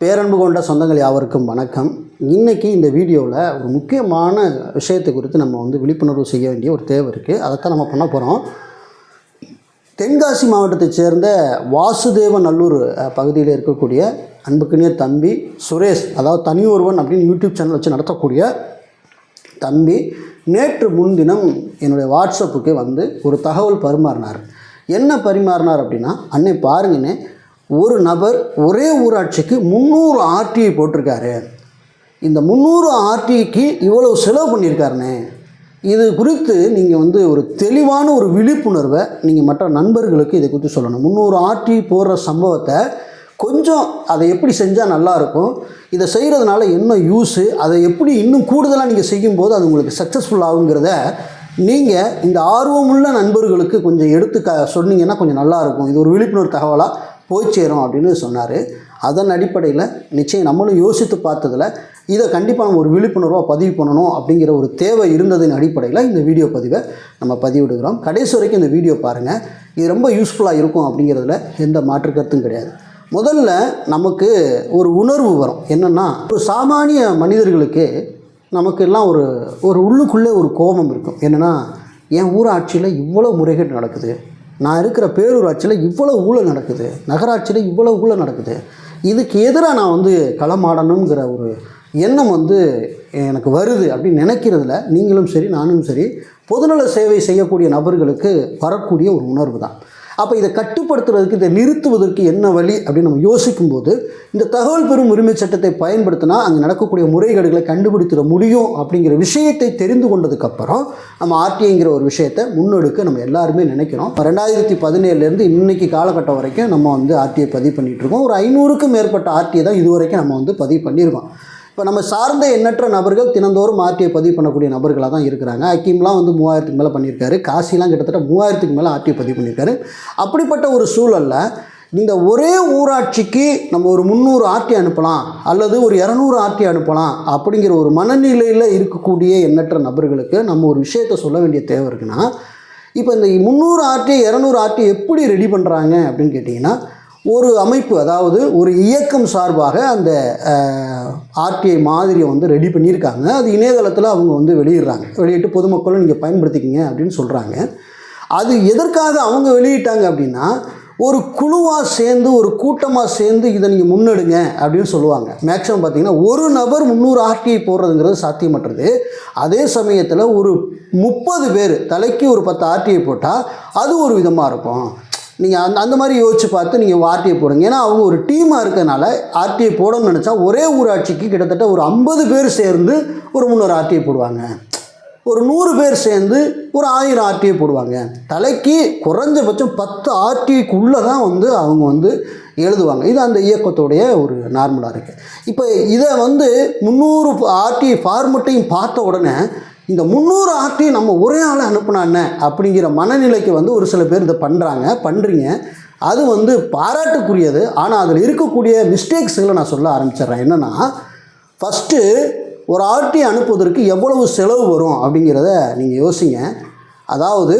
பேரன்பு கொண்ட சொந்தங்கள் யாவருக்கும் வணக்கம். இன்றைக்கி இந்த வீடியோவில் ஒரு முக்கியமான விஷயத்தை குறித்து நம்ம வந்து விழிப்புணர்வு செய்ய வேண்டிய ஒரு தேவை இருக்குது அதைத்தான் நம்ம பண்ண போகிறோம் தென்காசி மாவட்டத்தைச் சேர்ந்த வாசுதேவ நல்லூர் பகுதியில் இருக்கக்கூடிய அன்புக்குனிய தம்பி சுரேஷ் அதாவது தனி ஒருவன் அப்படின்னு யூடியூப் சேனல் வச்சு நடத்தக்கூடிய தம்பி நேற்று முன்தினம் என்னுடைய வாட்ஸ்அப்புக்கு வந்து ஒரு தகவல் பரிமாறினார். என்ன பரிமாறினார் அப்படின்னா அன்னை பாருங்கன்னு ஒரு நபர் ஒரே ஊராட்சிக்கு முந்நூறு ஆர்டிஐ போட்டிருக்காரு. இந்த முந்நூறு ஆர்டிஐக்கு இவ்வளவு செலவு பண்ணியிருக்காருனே. இது குறித்து நீங்கள் வந்து ஒரு தெளிவான ஒரு விழிப்புணர்வை நீங்கள் மற்ற நண்பர்களுக்கு இதை குறித்து சொல்லணும். முந்நூறு ஆர்டி போடுற சம்பவத்தை கொஞ்சம் அதை எப்படி செஞ்சால் நல்லாயிருக்கும் இதை செய்கிறதுனால என்ன யூஸு அதை எப்படி இன்னும் கூடுதலாக நீங்கள் செய்யும்போது அது உங்களுக்கு சக்ஸஸ்ஃபுல் ஆகுங்கிறத நீங்கள் இந்த ஆர்வமுள்ள நண்பர்களுக்கு கொஞ்சம் எடுத்து க சொன்னீங்கன்னா கொஞ்சம் நல்லாயிருக்கும் இது ஒரு விழிப்புணர்வு தகவலாக போய் சேரும் அப்படின்னு சொன்னார். அதன் அடிப்படையில் நிச்சயம் நம்மளும் யோசித்து பார்த்ததில் இதை கண்டிப்பாக நம்ம ஒரு விழிப்புணர்வாக பதிவு பண்ணணும் அப்படிங்கிற ஒரு தேவை இருந்ததின் அடிப்படையில் இந்த வீடியோ பதிவை நம்ம பதிவிடுகிறோம். கடைசி வரைக்கும் இந்த வீடியோ பாருங்கள் இது ரொம்ப யூஸ்ஃபுல்லாக இருக்கும் அப்படிங்கிறதுல எந்த மாற்று கருத்தும் கிடையாது. முதல்ல நமக்கு ஒரு உணர்வு வரும். என்னென்னா ஒரு சாமானிய மனிதர்களுக்கு நமக்கு எல்லாம் ஒரு ஒரு உள்ளுக்குள்ளே ஒரு கோபம் இருக்கும். என்னென்னா என் ஊராட்சியில் இவ்வளோ முறைகேடு நடக்குது. நான் இருக்கிற பேரூராட்சியில் இவ்வளோ ஊழல் நடக்குது. நகராட்சியில் இவ்வளோ ஊழல் நடக்குது. இதுக்கு எதிராக நான் வந்து களமாடணுங்கிற ஒரு எண்ணம் வந்து எனக்கு வருது அப்படின்னு நினைக்கிறதுல நீங்களும் சரி நானும் சரி பொதுநல சேவை செய்யக்கூடிய நபர்களுக்கு வரக்கூடிய ஒரு உணர்வு தான் அப்போ இதை கட்டுப்படுத்துறதுக்கு இதை நிறுத்துவதற்கு என்ன வழி அப்படின்னு நம்ம யோசிக்கும்போது இந்த தகவல் பெறும் உரிமை சட்டத்தை பயன்படுத்தினா அங்கே நடக்கக்கூடிய முறைகேடுகளை கண்டுபிடித்திட முடியும் அப்படிங்கிற விஷயத்தை தெரிந்து கொண்டதுக்கப்புறம் நம்ம ஆர்டிஐங்கிற ஒரு விஷயத்தை முன்னெடுக்க நம்ம எல்லாருமே நினைக்கிறோம் ரெண்டாயிரத்தி பதினேழுலேருந்து இன்னைக்கு காலகட்டம் வரைக்கும் நம்ம வந்து ஆர்டிஐ பதிவு பண்ணிகிட்ருக்கோம் ஒரு ஐநூறுக்கும் மேற்பட்ட ஆர்டிஐ தான் இது வரைக்கும் நம்ம வந்து பதிவு பண்ணியிருக்கோம். இப்போ நம்ம சார்ந்த எண்ணற்ற நபர்கள் தினந்தோறும் ஆர்டிஐ பதிவு பண்ணக்கூடிய நபர்களாக தான் இருக்கிறாங்க. அக்கீம்லாம் வந்து மூவாயிரத்துக்கு மேலே பண்ணியிருக்காரு. காசிலாம் கிட்டத்தட்ட மூவாயிரத்துக்கு மேலே ஆர்டிஐ பதிவு பண்ணியிருக்காரு. அப்படிப்பட்ட ஒரு சூழலில் இந்த ஒரே ஊராட்சிக்கு நம்ம ஒரு முந்நூறு ஆர்டி அனுப்பலாம் அல்லது ஒரு இரநூறு ஆர்டி அனுப்பலாம் அப்படிங்கிற ஒரு மனநிலையில் இருக்கக்கூடிய எண்ணற்ற நபர்களுக்கு நம்ம ஒரு விஷயத்தை சொல்ல வேண்டிய தேவை இருக்குன்னா இப்போ இந்த முந்நூறு ஆர்டி இரநூறு ஆர்டி எப்படி ரெடி பண்ணுறாங்க அப்படின்னு கேட்டிங்கன்னா ஒரு அமைப்பு அதாவது ஒரு இயக்கம் சார்பாக அந்த ஆர்டிஐ மாதிரியை வந்து ரெடி பண்ணியிருக்காங்க. அது இணையதளத்தில் அவங்க வந்து வெளியிடுறாங்க. வெளியிட்டு பொதுமக்களும் நீங்கள் பயன்படுத்திக்கிங்க அப்படின்னு சொல்கிறாங்க அது எதற்காக அவங்க வெளியிட்டாங்க அப்படின்னா ஒரு குழுவாக சேர்ந்து ஒரு கூட்டமாக சேர்ந்து இதை நீங்கள் முன்னெடுங்க அப்படின்னு சொல்லுவாங்க. மேக்ஸிமம் பார்த்தீங்கன்னா ஒரு நபர் முந்நூறு ஆர்டிஐ போடுறதுங்கிறது சாத்தியமற்றது. அதே சமயத்தில் ஒரு முப்பது பேர் தலைக்கு ஒரு பத்து ஆர்டிஐ போட்டால் அது ஒரு விதமாக இருக்கும். நீங்கள் அந்த அந்த மாதிரி யோசிச்சு பார்த்து நீங்கள் ஆர்டிஐ போடுங்க. ஏன்னா அவங்க ஒரு டீமாக இருக்கிறதுனால ஆர்டிஐ போடணும்னு நினச்சா ஒரே ஊராட்சிக்கு கிட்டத்தட்ட ஒரு ஐம்பது பேர் சேர்ந்து ஒரு முந்நூறு ஆர்டிஐ போடுவாங்க. ஒரு நூறு பேர் சேர்ந்து ஒரு ஆயிரம் ஆர்டிஐ போடுவாங்க. தலைக்கு குறைஞ்சபட்சம் பத்து ஆர்டிஐக்குள்ளே தான் வந்து அவங்க வந்து எழுதுவாங்க. இது அந்த இயக்கத்துடைய ஒரு நார்மலாக இருக்குது இப்போ இதை வந்து முந்நூறு ஆர்டிஐ ஃபார்மெட்டையும் பார்த்த உடனே இந்த முந்நூறு ஆட்டையும் நம்ம ஒரே ஆளை அனுப்புனா என்ன? அப்படிங்கிற மனநிலைக்கு வந்து ஒரு சில பேர் இதை பண்ணுறாங்க பண்ணுறீங்க அது வந்து பாராட்டுக்குரியது. ஆனால் அதில் இருக்கக்கூடிய மிஸ்டேக்ஸுகளை நான் சொல்ல ஆரம்பிச்சிடுறேன். என்னென்னா ஃபஸ்ட்டு ஒரு ஆர்டி அனுப்புவதற்கு எவ்வளவு செலவு வரும் அப்படிங்கிறத நீங்கள் யோசிங்க. அதாவது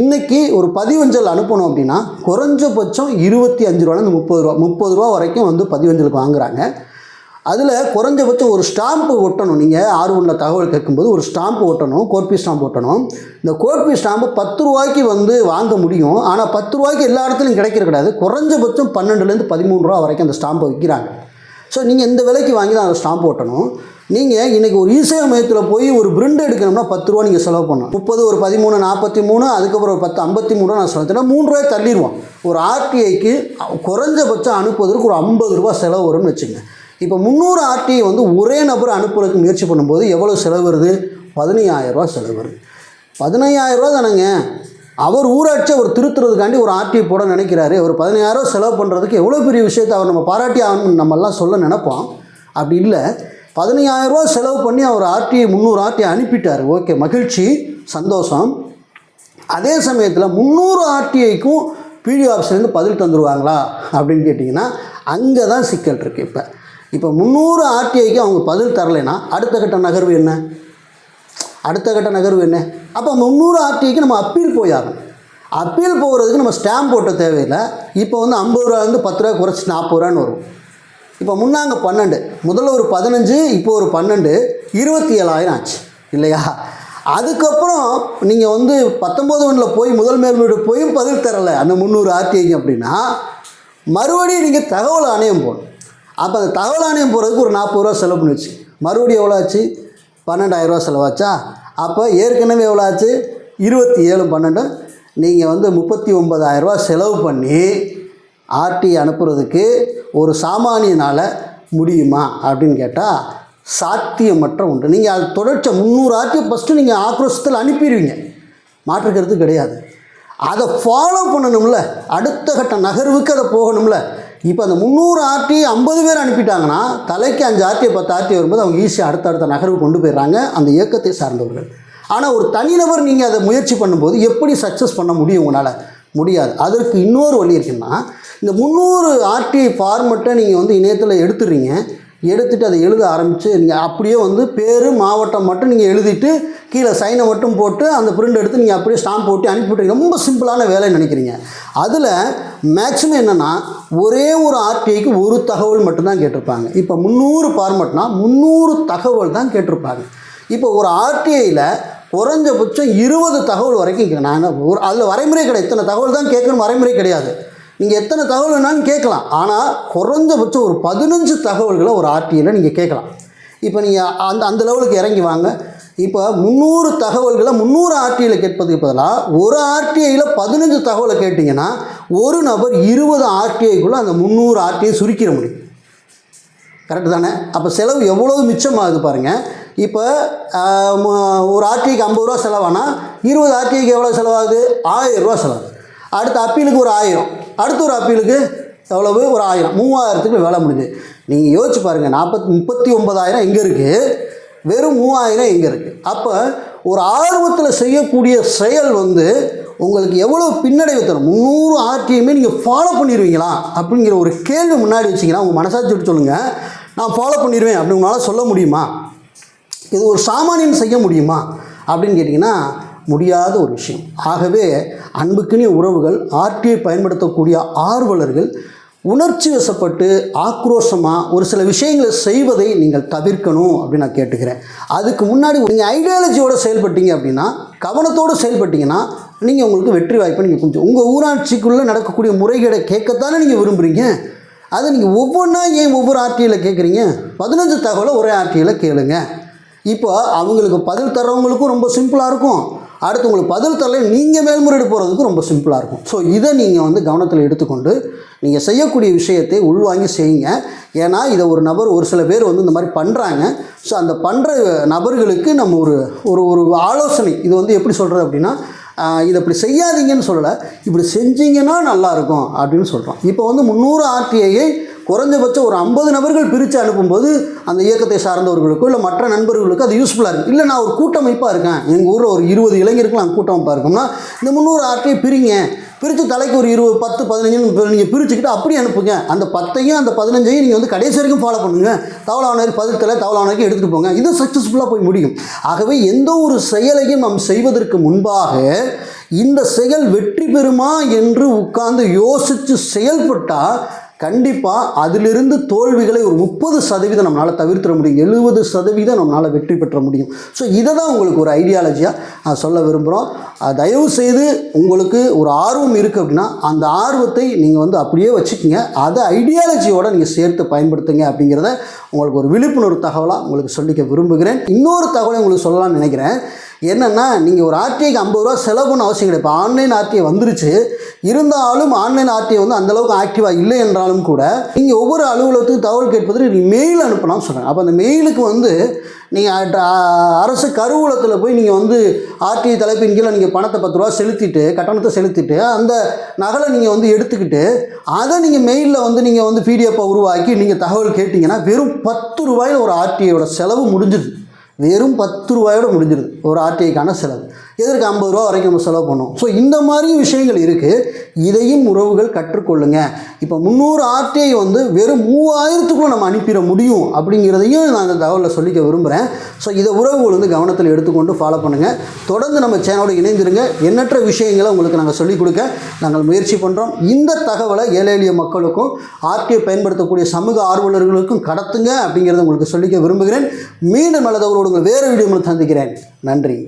இன்றைக்கி இன்னைக்கு ஒரு பதிவஞ்சல் அனுப்பணும் அப்படின்னா குறைஞ்சபட்சம் இருபத்தி அஞ்சு ரூபாலேருந்து முப்பது ரூபா முப்பது ரூபா வரைக்கும் வந்து பதிவஞ்சலுக்கு வாங்குறாங்க. அதில் குறைஞ்சபட்சம் ஒரு ஸ்டாம்ப்பு ஒட்டணும். நீங்கள் ஆர்வம்ல தகவல் கேட்கும்போது ஒரு ஸ்டாம்ப் ஒட்டணும் கோர்பி ஸ்டாம்ப் ஒட்டணும். இந்த கோர்பி ஸ்டாம்பு பத்து ரூபாய்க்கு வந்து வாங்க முடியும். ஆனால் பத்து ரூபாய்க்கு எல்லா இடத்துலையும் கிடைக்கிற கிடையாது. குறைஞ்சபட்சம் பன்னெண்டுலேருந்து பதிமூணு ரூபா வரைக்கும் அந்த ஸ்டாம்பை விற்கிறாங்க ஸோ நீங்கள் இந்த விலைக்கு வாங்கி தான் அந்த ஸ்டாம்ப் ஓட்டணும் நீங்கள் இன்றைக்கி ஒரு இசேவை மையத்தில் போய் ஒரு பிரிண்ட் எடுக்கணும்னா பத்து ரூபா நீங்கள் செலவு பண்ணணும். முப்பது ஒரு பதிமூணு நாற்பத்தி மூணு அதுக்கப்புறம் ஒரு பத்து ஐம்பத்தி மூணு நான் சொல்லுறேன் மூணு ரூபாய் தள்ளிடுவோம். ஒரு ஆர்டிஐக்கு குறைஞ்சபட்சம் அனுப்புவதற்கு ஒரு ஐம்பது ரூபா செலவு வரும்னு வச்சுங்க இப்போ முந்நூறு ஆர்டிஐ வந்து ஒரே நபர் அனுப்புறதுக்கு முயற்சி பண்ணும்போது எவ்வளோ செலவு வருது பதினையாயிரரூவா செலவு. வருது பதினையாயிரரூவா தானேங்க. அவர் ஊராட்சி அவர் திருத்துறதுக்காண்டி ஒரு ஆர்டிஐ போட நினைக்கிறாரு. ஒரு பதினாயிரம் செலவு பண்ணுறதுக்கு எவ்வளோ பெரிய விஷயத்தை அவர் நம்ம பாராட்டி ஆகணும்னு நம்மெல்லாம் சொல்ல நினைப்போம். அப்படி இல்லை. பதினையாயிரரூவா செலவு பண்ணி அவர் ஆர்டிஐ முந்நூறு ஆர்டிஐ அனுப்பிட்டார். ஓகே மகிழ்ச்சி சந்தோஷம். அதே சமயத்தில் முந்நூறு ஆர்டிஐக்கும் பிடிஓ ஆஃபீஸ்லேருந்து பதில் தந்துடுவாங்களா அப்படின்னு கேட்டிங்கன்னா அங்கே தான் சிக்கல் இருக்குது இப்போ. இப்போ முந்நூறு ஆர்டிஐக்கு அவங்க பதில் தரலைன்னா அடுத்த கட்ட நகர்வு என்ன? அடுத்த கட்ட நகர்வு என்ன? அப்போ முந்நூறு ஆர்டிஐக்கு நம்ம அப்பீல் போயாகணும். அப்பீல் போகிறதுக்கு நம்ம ஸ்டாம்ப் போட்ட தேவையில்லை. இப்போ வந்து ஐம்பது ரூபாலேருந்து பத்து ரூபா குறைச்சி நாற்பது ரூபான்னு வரும். இப்போ முன்னாங்க பன்னெண்டு. முதல்ல ஒரு பதினஞ்சு இப்போ ஒரு பன்னெண்டு. இருபத்தி ஏழாயிரம் ஆச்சு. இல்லையா? அதுக்கப்புறம் நீங்கள் வந்து பத்தொம்போது ஒன்றில் போய் முதல் மேல்மீடு போயும் பதில் தரலை அந்த முந்நூறு ஆர்டிஐக்கு அப்படின்னா மறுபடியும் நீங்கள் தகவல் ஆணையம் போகணும் அப்போ அந்த தகவல் ஆணையம் போகிறதுக்கு ஒரு நாற்பது ரூபா செலவு பண்ணுச்சு. மறுபடியும் எவ்வளோ ஆச்சு? பன்னெண்டாயிரரூவா செலவாச்சா அப்போ ஏற்கனவே எவ்வளோ ஆச்சு? இருபத்தி ஏழு பன்னெண்டு. நீங்கள் வந்து முப்பத்தி ஒன்பதாயிரரூவா செலவு பண்ணி ஆர்டி அனுப்புறதுக்கு ஒரு சாமானியனால் முடியுமா அப்படின்னு கேட்டால் சாத்தியமற்ற ஒன்று. நீங்கள் அது தொடர்ச்சி முந்நூறு ஆர்டியை ஃபஸ்ட்டு நீங்கள் ஆக்ரோஷத்தில் அனுப்பிடுவீங்க. மாற்றுக்கிறது கிடையாது. அதை ஃபாலோ பண்ணணும்ல. அடுத்த கட்ட நகர்வுக்கு அதை போகணும்ல. இப்போ அந்த முந்நூறு ஆர்டி ஐம்பது பேர் அனுப்பிட்டாங்கன்னா தலைக்கு அஞ்சு ஆர்டியை பத்து ஆர்டி வரும்போது அவங்க ஈஸியாக அடுத்த அடுத்த நகர்வு கொண்டு போயிடுறாங்க அந்த இயக்கத்தை சார்ந்தவர்கள். ஆனால் ஒரு தனிநபர் நீங்கள் அதை முயற்சி பண்ணும்போது எப்படி சக்ஸஸ் பண்ண முடியும் உங்களால்? முடியாது. அதற்கு இன்னொரு வழி இருக்குன்னா இந்த முந்நூறு ஆர்டிஐ ஃபார்மெட்டை நீங்கள் வந்து இணையத்தில் எடுத்துடுறீங்க. எடுத்துட்டு அதை எழுத ஆரம்பித்து நீங்கள் அப்படியே வந்து பேர் மாவட்டம் மட்டும் நீங்கள் எழுதிட்டு கீழே சைனை மட்டும் போட்டு அந்த பிரிண்ட் எடுத்து நீங்கள் அப்படியே ஸ்டாம்ப் போட்டு அனுப்பிவிட்றீங்க ரொம்ப சிம்பிளான வேலைன்னு நினைக்கிறீங்க. அதில் மேக்ஸிமம் என்னென்னா ஒரே ஒரு ஆர்டிஐக்கு ஒரு தகவல் மட்டும்தான் கேட்டிருப்பாங்க. இப்போ முந்நூறு ஃபார்மட்னா முந்நூறு தகவல் தான் கேட்டிருப்பாங்க. இப்போ ஒரு ஆர்டிஐயில் குறைஞ்சபட்சம் இருபது தகவல் வரைக்கும் நாங்கள் நான் ஒரு அதில் வரைமுறை கிடையாது. இத்தனை தகவல் தான் கேட்கணும் வரைமுறை கிடையாது. நீங்கள் எத்தனை தகவல் வேணாலும் கேட்கலாம். ஆனால் குறைஞ்சபட்சம் ஒரு பதினஞ்சு தகவல்களை ஒரு ஆர்டிஐயில் நீங்கள் கேட்கலாம். இப்போ நீங்கள் அந்த அந்த லெவலுக்கு இறங்கி வாங்க. இப்போ முந்நூறு தகவல்களை முந்நூறு ஆர்டிஐயில் கேட்பதுக்கு பதிலாக ஒரு ஆர்டிஐயில் பதினஞ்சு தகவலை கேட்டிங்கன்னா ஒரு நபர் இருபது ஆர்டிஐக்குள்ளே அந்த முந்நூறு ஆர்டிஐ சுருக்கிட முடியும். கரெக்டு தானே? அப்போ செலவு எவ்வளவு மிச்சமாகுது பாருங்கள் இப்போ ஒரு ஆர்டிஐக்கு ஐம்பது ரூபா செலவானா இருபது ஆர்டிஐக்கு எவ்வளோ செலவாகுது? ஆயிரம் ரூபா செலவு அடுத்த அப்பீலுக்கு ஒரு ஆயிரம். அடுத்த ஒரு அப்பீலுக்கு எவ்வளவு? ஒரு ஆயிரம். மூவாயிரத்துக்கு வேலை முடிஞ்சு. நீங்கள் யோசிச்சு பாருங்கள் நாற்பத்தி முப்பத்தி ஒன்பதாயிரம் எங்கே இருக்குது வெறும் மூவாயிரம் எங்கே இருக்குது அப்போ ஒரு ஆர்வத்தில் செய்யக்கூடிய செயல் வந்து உங்களுக்கு எவ்வளோ பின்னடைவு தரும்? முந்நூறு ஆர்டிஎம்மே நீங்கள் ஃபாலோ பண்ணிடுவீங்களா அப்படிங்கிற ஒரு கேள்வி முன்னாடி வச்சிங்கன்னா உங்கள் மனசாட்சி விட்டு சொல்லுங்கள் நான் ஃபாலோ பண்ணிடுவேன் அப்படி உங்களால் சொல்ல முடியுமா? இது ஒரு சாமானியம் செய்ய முடியுமா? அப்படின்னு கேட்டிங்கன்னா முடியாத ஒரு விஷயம். ஆகவே அன்புக்குரிய உறவுகள் ஆர்டிஐ பயன்படுத்தக்கூடிய ஆர்வலர்கள் உணர்ச்சி வசப்பட்டு ஆக்ரோஷமாக ஒரு சில விஷயங்களை செய்வதை நீங்கள் தவிர்க்கணும் அப்படின்னு நான் கேட்டுக்கிறேன். அதுக்கு முன்னாடி நீங்கள் ஐடியாலஜியோடு செயல்பட்டீங்க அப்படின்னா கவனத்தோடு செயல்பட்டிங்கன்னா நீங்கள் உங்களுக்கு வெற்றி வாய்ப்பை நீங்கள் கொஞ்சம் உங்கள் ஊராட்சிக்குள்ளே நடக்கக்கூடிய முறைகேடை கேட்கத்தானே நீங்கள் விரும்புகிறீங்க அதை நீங்கள் ஒவ்வொன்றா ஏன் ஒவ்வொரு ஆர்டியில் கேட்குறீங்க? பதினஞ்சு தகவலை ஒரே ஆர்டியில் கேளுங்க. இப்போ அவங்களுக்கு பதில் தர்றவங்களுக்கும் ரொம்ப சிம்பிளாக இருக்கும். அடுத்து உங்களுக்கு பதில் தரல நீங்கள் மேல்முறையீடு போகிறதுக்கும் ரொம்ப சிம்பிளாக இருக்கும். ஸோ இதை நீங்கள் வந்து கவனத்தில் எடுத்துக்கொண்டு நீங்கள் செய்யக்கூடிய விஷயத்தை உள்வாங்கி செய்யுங்க. ஏன்னா இதை ஒரு நபர் ஒரு சில பேர் வந்து இந்த மாதிரி பண்ணுறாங்க ஸோ அந்த பண்ணுற நபர்களுக்கு நம்ம ஒரு ஒரு ஒரு ஆலோசனை. இது வந்து எப்படி சொல்கிறது அப்படின்னா இதை இப்படி செய்யாதீங்கன்னு சொல்லலை. இப்படி செஞ்சீங்கன்னா நல்லாயிருக்கும் அப்படின்னு சொல்கிறோம் இப்போ வந்து முந்நூறு ஆர்டிஐயை குறைஞ்சபட்சம் ஒரு ஐம்பது நபர்கள் பிரித்து அனுப்பும்போது அந்த இயக்கத்தை சார்ந்தவர்களுக்கோ இல்லை மற்ற நண்பர்களுக்கோ அது யூஸ்ஃபுல்லாக இருக்குது இல்லை நான் ஒரு கூட்டமைப்பாக இருக்கேன். எங்கள் ஊரில் ஒரு இருபது இளைஞர்கள் நான் கூட்டமைப்பாக இருக்கோம்னா இந்த முந்நூறு ஆர்டிஐ பிரிங்க. பிரித்து தலைக்கு ஒரு இருபது பத்து பதினஞ்சுன்னு நீங்கள் பிரிச்சுக்கிட்டு அப்படி அனுப்புங்க. அந்த பத்தையும் அந்த பதினஞ்சையும் நீங்கள் வந்து கடைசி வரைக்கும் ஃபாலோ பண்ணுங்கள் தவளானருக்கு பதில் தலை தவளானருக்கு எடுத்துகிட்டு போங்க. இது சக்ஸஸ்ஃபுல்லாக போய் முடியும். ஆகவே எந்த ஒரு செயலையும் நாம் செய்வதற்கு முன்பாக இந்த செயல் வெற்றி பெறுமா என்று உட்கார்ந்து யோசித்து செயல்பட்டால் கண்டிப்பாக அதிலிருந்து தோல்விகளை ஒரு முப்பது சதவீதம் நம்மளால் தவிர்த்திட முடியும். எழுபது சதவீதம் நம்மளால் வெற்றி பெற்ற முடியும். ஸோ இதை தான் உங்களுக்கு ஒரு ஐடியாலஜியாக நான் சொல்ல விரும்புகிறோம் தயவு செய்து உங்களுக்கு ஒரு ஆர்வம் இருக்குது அப்படின்னா அந்த ஆர்வத்தை நீங்கள் வந்து அப்படியே வச்சுக்கோங்க. அதை ஐடியாலஜியோட நீங்கள் சேர்த்து பயன்படுத்துங்க அப்படிங்கிறத உங்களுக்கு ஒரு விழிப்புணர்வு தகவலாக உங்களுக்கு சொல்லிக்க விரும்புகிறேன். இன்னொரு தகவலை உங்களுக்கு சொல்லலாம்னு நினைக்கிறேன். என்னென்னா நீங்கள் ஒரு ஆர்டிஐக்கு ஐம்பது ரூபா செலவு அவசியம் கிடையாது. இப்போ ஆன்லைன் ஆர்டிஐ வந்துருச்சு. இருந்தாலும் ஆன்லைன் ஆர்டிஐ வந்து அந்தளவுக்கு ஆக்டிவாக இல்லை என்றாலும் கூட நீங்கள் ஒவ்வொரு அலுவலகத்துக்கும் தகவல் கேட்பதற்கு நீங்கள் மெயில் அனுப்பலாம்னு சொல்கிறேன் அப்போ அந்த மெயிலுக்கு வந்து நீங்கள் அரசு கருவூலத்தில் போய் நீங்கள் வந்து ஆர்டிஐ தலைப்பின் கீழே நீங்கள் பணத்தை பத்து ரூபா செலுத்திட்டு கட்டணத்தை செலுத்திட்டு அந்த நகலை நீங்கள் வந்து எடுத்துக்கிட்டு அதை நீங்கள் மெயிலில் வந்து நீங்கள் வந்து பிடிஎஃப்பை உருவாக்கி நீங்கள் தகவல் கேட்டிங்கன்னா வெறும் பத்து ரூபாயில் ஒரு ஆர்டிஐயோட செலவு முடிஞ்சிருது வெறும் பத்து ரூபாயோட முடிஞ்சிருது. ஒரு ஆர்டிஐக்கான செலவு. எதற்கு ஐம்பது ரூபா வரைக்கும் நம்ம செலவு பண்ணோம்? ஸோ இந்த மாதிரி விஷயங்கள் இருக்குது இதையும் உறவுகள் கற்றுக்கொள்ளுங்க. இப்போ முந்நூறு ஆர்டிஐ வந்து வெறும் மூவாயிரத்துக்குள்ளே நம்ம அனுப்பிட முடியும் அப்படிங்கிறதையும் நான் இந்த தகவலில் சொல்லிக்க விரும்புகிறேன் ஸோ இதை உறவுகள் வந்து கவனத்தில் எடுத்துக்கொண்டு ஃபாலோ பண்ணுங்கள் தொடர்ந்து நம்ம சேனலோடு இணைந்திருங்க. எண்ணற்ற விஷயங்களை உங்களுக்கு நாங்கள் சொல்லிக் கொடுக்க நாங்கள் முயற்சி பண்ணுறோம் இந்த தகவலை ஏழை எளிய மக்களுக்கும் ஆர்டிஐ பயன்படுத்தக்கூடிய சமூக ஆர்வலர்களுக்கும் கடத்துங்க அப்படிங்கிறத உங்களுக்கு சொல்லிக்க விரும்புகிறேன். மீண்டும் நல்லதவர்களோடு உங்கள் வேறு வீடியோ சந்திக்கிறேன். நன்றி.